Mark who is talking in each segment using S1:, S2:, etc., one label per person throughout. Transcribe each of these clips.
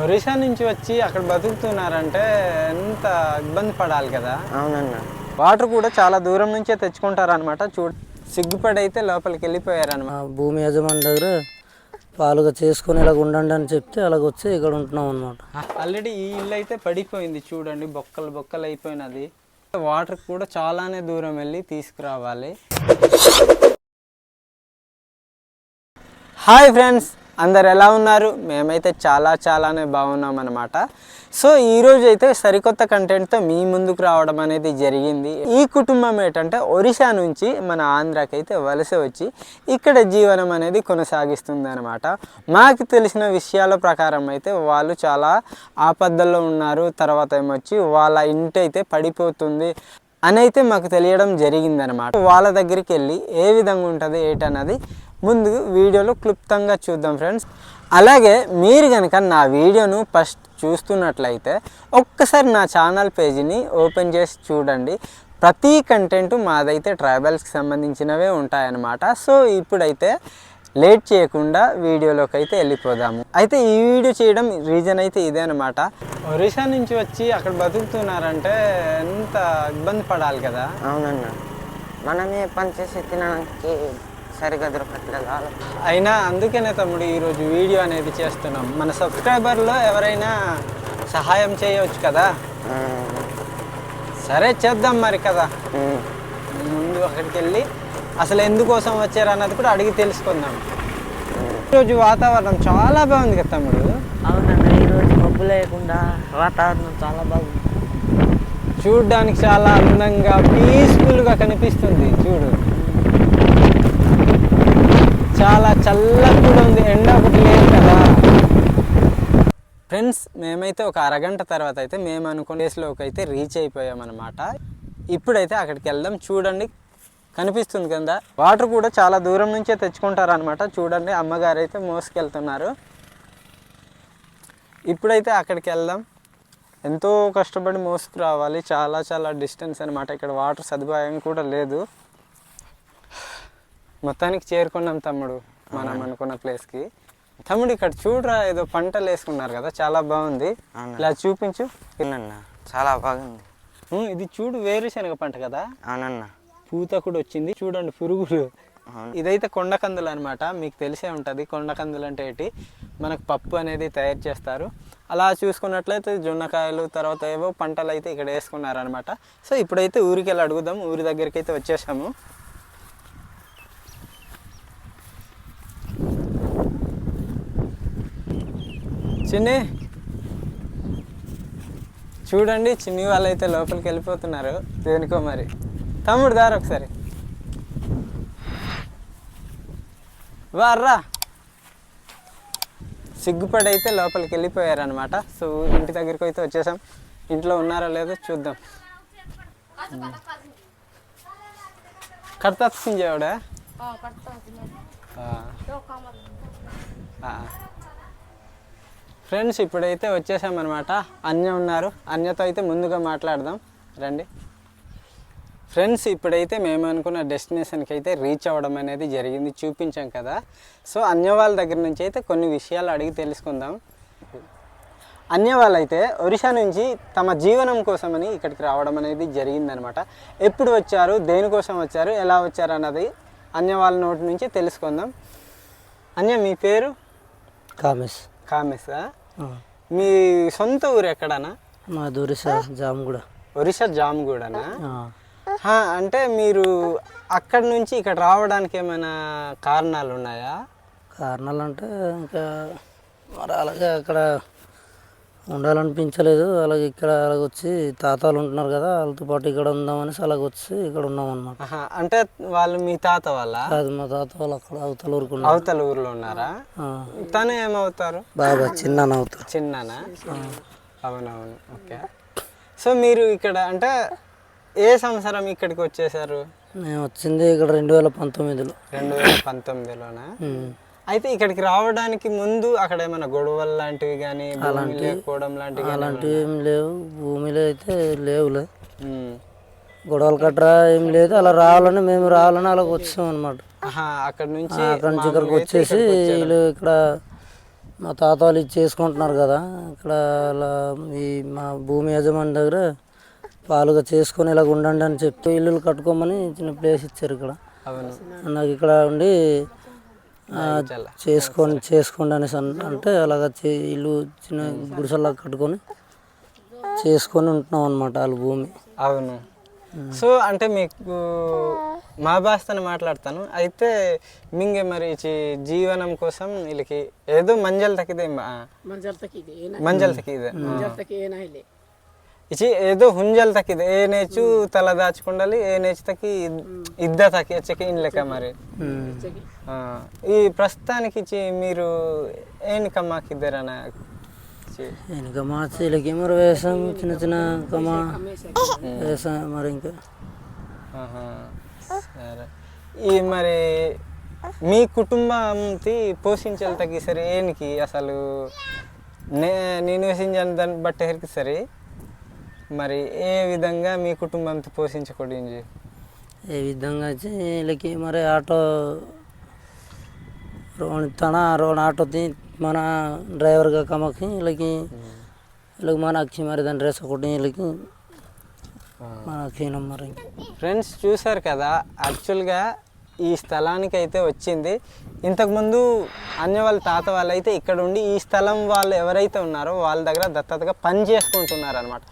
S1: ఒరిస్సా నుంచి వచ్చి అక్కడ బతుకుతున్నారంటే ఎంత ఇబ్బంది పడాలి కదా.
S2: అవునన్న.
S1: వాటర్ కూడా చాలా దూరం నుంచే తెచ్చుకుంటారనమాట చూ సిగ్గుపడి అయితే లోపలికి వెళ్ళిపోయారనమాట
S3: భూమి యజమాని దగ్గర పాలుగా చేసుకొని ఇలాగ ఉండండి అని చెప్తే అలాగ వచ్చి ఇక్కడ ఉంటున్నాం అనమాట
S1: ఆల్రెడీ ఈ ఇల్లు అయితే పడిపోయింది చూడండి బొక్కలు బొక్కలు అయిపోయినది వాటర్ కూడా చాలానే దూరం వెళ్ళి తీసుకురావాలి. హాయ్ ఫ్రెండ్స్ అందరు ఎలా ఉన్నారు? మేమైతే చాలా చాలానే బాగున్నాం అనమాట సో ఈరోజు అయితే సరికొత్త కంటెంట్తో మీ ముందుకు రావడం అనేది జరిగింది. ఈ కుటుంబం ఏంటంటే ఒరిస్సా నుంచి మన ఆంధ్రాకి అయితే వలస వచ్చి ఇక్కడ జీవనం అనేది కొనసాగిస్తుంది అనమాట మాకు తెలిసిన విషయాల ప్రకారం అయితే వాళ్ళు చాలా ఆపదల్లో ఉన్నారు. తర్వాత ఏమొచ్చి వాళ్ళ ఇంటి అయితే పడిపోతుంది అని అయితే మాకు తెలియడం జరిగిందనమాట వాళ్ళ దగ్గరికి వెళ్ళి ఏ విధంగా ఉంటుంది ఏంటన్నది ముందు వీడియోలో క్లుప్తంగా చూద్దాం ఫ్రెండ్స్. అలాగే మీరు కనుక నా వీడియోను ఫస్ట్ చూస్తున్నట్లయితే ఒక్కసారి నా ఛానల్ పేజీని ఓపెన్ చేసి చూడండి. ప్రతి కంటెంట్ మాదైతే ట్రైబల్స్కి సంబంధించినవే ఉంటాయన్నమాట. సో ఇప్పుడైతే లేట్ చేయకుండా వీడియోలోకి అయితే వెళ్ళిపోదాము. అయితే ఈ వీడియో చేయడం రీజన్ అయితే ఇదే అనమాట ఒరిస్సా నుంచి వచ్చి అక్కడ బతుకుతున్నారంటే ఎంత ఇబ్బంది పడాలి కదా?
S2: అవునన్నా. మనమే పని చేసి తినడానికి సరిగా దొరకట్లేదు
S1: అయినా అందుకనే తమ్ముడు ఈరోజు వీడియో అనేది చేస్తున్నాం. మన సబ్స్క్రైబర్లో ఎవరైనా సహాయం చేయవచ్చు కదా? సరే చేద్దాం మరి కదా. ముందు అక్కడికి వెళ్ళి అసలు ఎందుకోసం వచ్చారు అన్నది కూడా అడిగి తెలుసుకుందాం. ఈరోజు వాతావరణం చాలా బాగుంది కదా తమ్ముడు?
S2: అవునన్న ఈరోజు మబ్బు లేకుండా వాతావరణం చాలా బాగుంది.
S1: చూడడానికి చాలా అందంగా పీస్ఫుల్గా కనిపిస్తుంది. చూడు. చాలా చల్లగా కూడా ఉంది ఎండ ఒకటి లేదు కదా. ఫ్రెండ్స్ మేమైతే ఒక అరగంట తర్వాత అయితే మేము అనుకున్న ప్లేస్లోకి అయితే రీచ్ అయిపోయామన్నమాట. ఇప్పుడైతే అక్కడికి వెళ్దాం చూడండి. కనిపిస్తుంది కదా. వాటర్ కూడా చాలా దూరం నుంచే తెచ్చుకుంటారు అనమాట చూడండి అమ్మగారు అయితే మోసుకెళ్తున్నారు. ఇప్పుడైతే అక్కడికి వెళ్దాం. ఎంతో కష్టపడి మోసుకురావాలి. చాలా చాలా డిస్టెన్స్ అనమాట ఇక్కడ వాటర్ సదుపాయం కూడా లేదు. మొత్తానికి చేరుకున్నాం తమ్ముడు. మనం అనుకున్న ప్లేస్కి తమ్ముడు ఇక్కడ చూడరా ఏదో పంటలు వేసుకున్నారు కదా చాలా బాగుంది. ఇలా చూపించు.
S2: అవునన్న చాలా బాగుంది.
S1: ఇది చూడు వేరుశనగ పంట కదా.
S2: అవునన్న.
S1: పూత కూడా వచ్చింది చూడండి పురుగులు. ఇదైతే కొండకందులు అనమాట మీకు తెలిసే ఉంటుంది. కొండకందులు అంటే ఏంటి? మనకు పప్పు అనేది తయారు చేస్తారు. అలా చూసుకున్నట్లయితే జొన్నకాయలు తర్వాత ఏవో పంటలు అయితే ఇక్కడ వేసుకున్నారనమాట సో ఇప్పుడైతే ఊరికి వెళ్ళి అడుగుదాం ఊరి దగ్గరికి అయితే వచ్చేసాము. చిన్ని. చూడండి చిన్ని వాళ్ళు అయితే లోపలికి వెళ్ళిపోతున్నారు. దేనికో మరి. తమ్ముడు దారు ఒకసారి. వారా సిగ్గుపడి అయితే లోపలికి వెళ్ళిపోయారనమాట సో ఇంటి దగ్గరికి అయితే వచ్చేసాం. ఇంట్లో ఉన్నారో లేదో చూద్దాం. కడతా సింజావుడా ఫ్రెండ్స్ ఇప్పుడైతే వచ్చేసామన్నమాట. అన్య ఉన్నారు. అన్యతో అయితే ముందుగా మాట్లాడదాం. రండి. ఫ్రెండ్స్ ఇప్పుడైతే మేము అనుకున్న డెస్టినేషన్కి అయితే రీచ్ అవ్వడం అనేది జరిగింది. చూపించాం కదా. సో అన్య వాళ్ళ దగ్గర నుంచి అయితే కొన్ని విషయాలు అడిగి తెలుసుకుందాం. అన్య వాళ్ళైతే ఒరిస్సా నుంచి తమ జీవనం కోసమని ఇక్కడికి రావడం అనేది జరిగిందనమాట ఎప్పుడు వచ్చారు? దేనికోసం వచ్చారు? ఎలా వచ్చారు? అన్నది అన్య వాళ్ళ నోటి నుంచి తెలుసుకుందాం. అన్య మీ పేరు?
S3: కామేశా. ఆ.
S1: మీ సొంత ఊరు ఎక్కడనా?
S3: మా దొరిసా జామగూడ.
S1: ఒరిస్సా జామ్గూడనా? అంటే మీరు అక్కడి నుంచి ఇక్కడ రావడానికి ఏమైనా కారణాలు ఉన్నాయా?
S3: కారణాలు అంటే ఇంకా మరి అలాగే అక్కడ ఉండాలనిపించలేదు. అలాగే ఇక్కడ అలాగ వచ్చి తాతాలు ఉంటున్నారు కదా వాళ్ళతో పాటు ఇక్కడ ఉందామనేసి అలాగ వచ్చి ఇక్కడ ఉన్నాం అనమాట
S1: అంటే వాళ్ళు మీ తాత వాళ్ళ?
S3: కాదు మా తాత వాళ్ళు అక్కడ అవతల ఊరుకున్నారు
S1: అవతల ఊర్లో ఉన్నారా? తను ఏమవుతారు?
S3: బాగా చిన్న అవుతారు
S1: చిన్ననా? అవునవును ఓకే. సో మీరు ఇక్కడ అంటే ఏ సంవత్సరం ఇక్కడికి వచ్చేసారు
S3: మేము వచ్చింది ఇక్కడ రెండు వేల పంతొమ్మిదిలో.
S1: రెండు వేల పంతొమ్మిదిలోనా. అయితే ఇక్కడికి రావడానికి ముందు అక్కడ ఏమైనా గొడవలు లాంటివి కానీ భూమి లేకపోవడం లాంటివి
S3: అలాంటివి ఏం లేవు. భూమిలో అయితే లేవులే. గొడవలు కట్టరా ఏం లేదు. అలా రావాలని మేము రావాలని అలాగ వచ్చాం అనమాట
S1: అక్కడ నుంచి
S3: అక్కడి నుంచి ఇక్కడికి వచ్చేసి వీళ్ళు ఇక్కడ మా తాత వాళ్ళు ఇది చేసుకుంటున్నారు కదా ఇక్కడ అలా ఈ మా భూమి యజమాని దగ్గర పాలుగా చేసుకొని ఇలాగ ఉండండి అని చెప్తే ఇల్లులు కట్టుకోమని చిన్న ప్లేస్ ఇచ్చారు ఇక్కడ. నాకు ఇక్కడ ఉండి చేసుకొని చేసుకోండి అనేసి అంటే అలాగ ఇల్లు చిన్న గుడిసెల్లా కట్టుకొని చేసుకొని ఉంటున్నాం అనమాట వాళ్ళ భూమి.
S1: అవును. సో అంటే మీకు మా భాషతో మాట్లాడతాను. అయితే మింగే మరి జీవనం కోసం వీళ్ళకి ఏదో మంజల్ తక్కిదే
S4: మంజల్ తక్కిదే
S1: మంజల్ తక్కిదే
S4: మంజల్ తక్కిదే ಏನಾಯಿಲ್ಲ
S1: ఇచి ఏదో హుంజల్ తక్కిదే ఏ నేచు తల దాచుకుండాలి ఏ నేచు తక్కి ఇద్ద తక్కి వచ్చకి ఇన్ లెక్క మరి ఆ, ఈ ప్రస్తుతానికి ఇచ్చి మీరు ఏం కమ్మాకిద్దరనా
S3: వెనుక మా వీళ్ళకి మరి వ్యవసాయం చిన్న చిన్న కమా వ్యవసాయం మరి ఇంకా
S1: ఆహా. సరే ఈ మరి మీ కుటుంబంకి పోషించాలి తగ్గి సరే ఏనికి అసలు నే నేను వేసించాను దాన్ని బట్టి హెరికి సరే మరి ఏ విధంగా మీ కుటుంబంతో పోషించకూడదు
S3: ఏ విధంగా వీళ్ళకి మరి ఆటో రోడ్ తన రోడ్ ఆటో తీ మన డ్రైవర్గా కమకి వీళ్ళకి వీళ్ళకి మన అక్షి మరి దాని డ్రెస్ ఒకటి వీళ్ళకి మన అక్షీనం మరి
S1: ఫ్రెండ్స్ చూసారు కదా యాక్చువల్గా ఈ స్థలానికి అయితే వచ్చింది. ఇంతకుముందు అన్య వాళ్ళ తాత వాళ్ళు అయితే ఇక్కడ ఉండి ఈ స్థలం వాళ్ళు ఎవరైతే ఉన్నారో వాళ్ళ దగ్గర దత్తతగా పని చేసుకుంటున్నారు అనమాట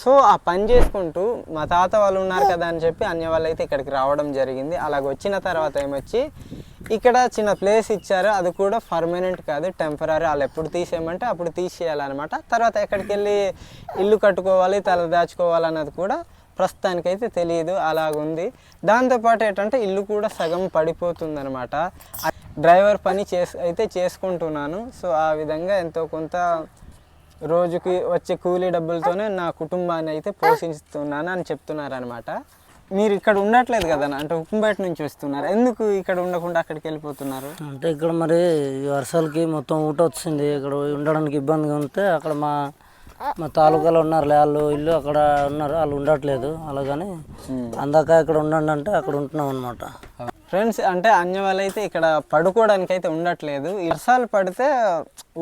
S1: సో ఆ పని చేసుకుంటూ మా తాత వాళ్ళు ఉన్నారు కదా అని చెప్పి అన్య వాళ్ళు అయితే ఇక్కడికి రావడం జరిగింది. అలాగ వచ్చిన తర్వాత ఏమొచ్చి ఇక్కడ చిన్న ప్లేస్ ఇచ్చారు. అది కూడా పర్మనెంట్ కాదు టెంపరీ వాళ్ళు ఎప్పుడు తీసేయమంటే అప్పుడు తీసేయాలన్నమాట. తర్వాత ఎక్కడికి వెళ్ళి ఇల్లు కట్టుకోవాలి తల దాచుకోవాలన్నది కూడా ప్రస్తుతానికైతే తెలియదు అలాగుంది. దాంతోపాటు ఏంటంటే ఇల్లు కూడా సగం పడిపోతుందనమాట డ్రైవర్ పని చేస్ అయితే చేసుకుంటున్నాను. సో ఆ విధంగా ఎంతో కొంత రోజుకి వచ్చే కూలీ డబ్బులతోనే నా కుటుంబాన్ని అయితే పోషిస్తున్నాను అని చెప్తున్నారనమాట మీరు ఇక్కడ ఉండట్లేదు కదా అంటే ఉక్కుంపేట నుంచి వస్తున్నారు. ఎందుకు ఇక్కడ ఉండకుండా అక్కడికి వెళ్ళిపోతున్నారు?
S3: అంటే ఇక్కడ మరి వర్షాలకి మొత్తం ఊట వచ్చింది. ఇక్కడ ఉండడానికి ఇబ్బందిగా ఉంటే అక్కడ మా మా తాలూకాలో ఉన్నారు వాళ్ళు ఇల్లు అక్కడ ఉన్నారు వాళ్ళు ఉండట్లేదు అలాగని అందాక ఇక్కడ ఉండండి అంటే అక్కడ ఉంటున్నాం అనమాట
S1: ఫ్రెండ్స్ అంటే అన్య వాళ్ళైతే ఇక్కడ పడుకోవడానికి అయితే ఉండట్లేదు. వర్షాలు పడితే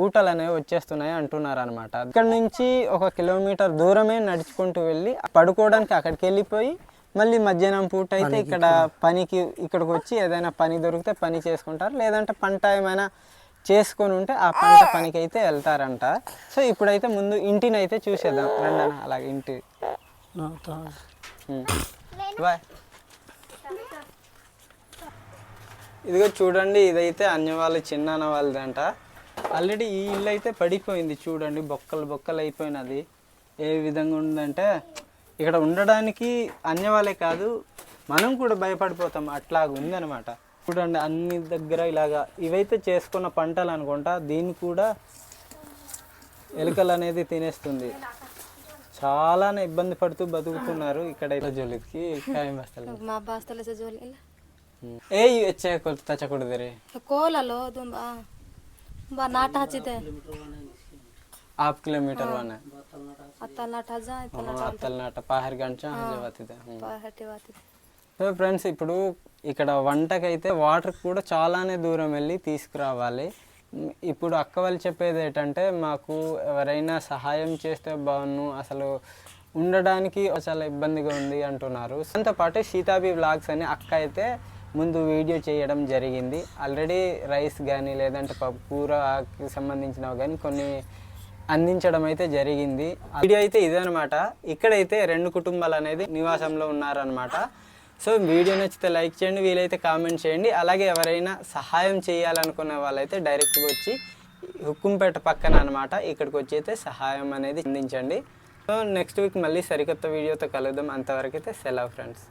S1: ఊటలు అనేవి వచ్చేస్తున్నాయి అంటున్నారు అనమాట ఇక్కడ నుంచి ఒక కిలోమీటర్ దూరమే నడుచుకుంటూ వెళ్ళి పడుకోవడానికి అక్కడికి వెళ్ళిపోయి మళ్ళీ మధ్యాహ్నం పూట అయితే ఇక్కడ పనికి ఇక్కడికి వచ్చి ఏదైనా పని దొరికితే పని చేసుకుంటారు. లేదంటే పంట ఏమైనా చేసుకొని ఉంటే ఆ పంట పనికి అయితే వెళ్తారంట. సో ఇప్పుడైతే ముందు ఇంటిని అయితే చూసేద్దాం. రండి అన్న, అలాగే ఇంటి. బాయ్. ఇదిగో చూడండి ఇదైతే అన్య వాళ్ళ చిన్నాన్న వాళ్ళదంట. ఆల్రెడీ ఈ ఇల్లు అయితే పడిపోయింది చూడండి బొక్కలు బొక్కలు అయిపోయినది ఏ విధంగా ఉందంటే ఇక్కడ ఉండడానికి అన్య వాళ్ళే కాదు మనం కూడా భయపడిపోతాం. అట్లాగ ఉందన్నమాట. చూడండి అన్ని దగ్గర ఇలాగా ఇవైతే చేసుకున్న పంటలు అనుకుంటా దీన్ని కూడా ఎలుకలు అనేది తినేస్తుంది చాలానే ఇబ్బంది పడుతూ బతుకుతున్నారు ఇక్కడ జోలికి కాయం బస్తాలు
S5: మా బాస్తల జోలి
S1: ఏ వచ్చే తచ్చకూడదు
S5: ಕೋಲಲ್ಲೋ ಅದು ಬಾ ಬಾ ನಾಟ ಹಚ್ಚಿದೆ
S1: ಹಾಫ್ ಕಿಲೋಮೀಟರ್ ವನ
S5: ಅತ್ತ ನಾಟ ಹಜ ಆಯ್ತು
S1: అత్తలనాట పాహర్ గంట హంజవాతిదే
S5: ಹಟ್ಟಿ ಬಾತಿದೆ
S1: సో ఫ్రెండ్స్ ఇప్పుడు ఇక్కడ వంటకైతే వాటర్ కూడా చాలానే దూరం వెళ్ళి తీసుకురావాలి. ఇప్పుడు అక్క వాళ్ళు చెప్పేది ఏంటంటే మాకు ఎవరైనా సహాయం చేస్తే బాగున్ను అసలు ఉండడానికి చాలా ఇబ్బందిగా ఉంది అంటున్నారు. దాంతో పాటు సీతాబి వ్లాగ్స్ అని అక్క అయితే ముందు వీడియో చేయడం జరిగింది. ఆల్రెడీ రైస్ కానీ లేదంటే పప్పు కూరకి సంబంధించినవి కానీ కొన్ని అందించడం అయితే జరిగింది. వీడియో అయితే ఇదనమాట ఇక్కడైతే రెండు కుటుంబాలు అనేది నివాసంలో ఉన్నారనమాట సో వీడియో నచ్చితే లైక్ చేయండి వీలైతే కామెంట్ చేయండి. అలాగే ఎవరైనా సహాయం చేయాలనుకునే వాళ్ళైతే డైరెక్ట్గా వచ్చి హుక్కుంపేట పక్కన అనమాట ఇక్కడికి వచ్చి అయితే సహాయం అనేది అందించండి. సో నెక్స్ట్ వీక్ మళ్ళీ సరికొత్త వీడియోతో కలుద్దాం. అంతవరకు అయితే సెలవు ఫ్రెండ్స్.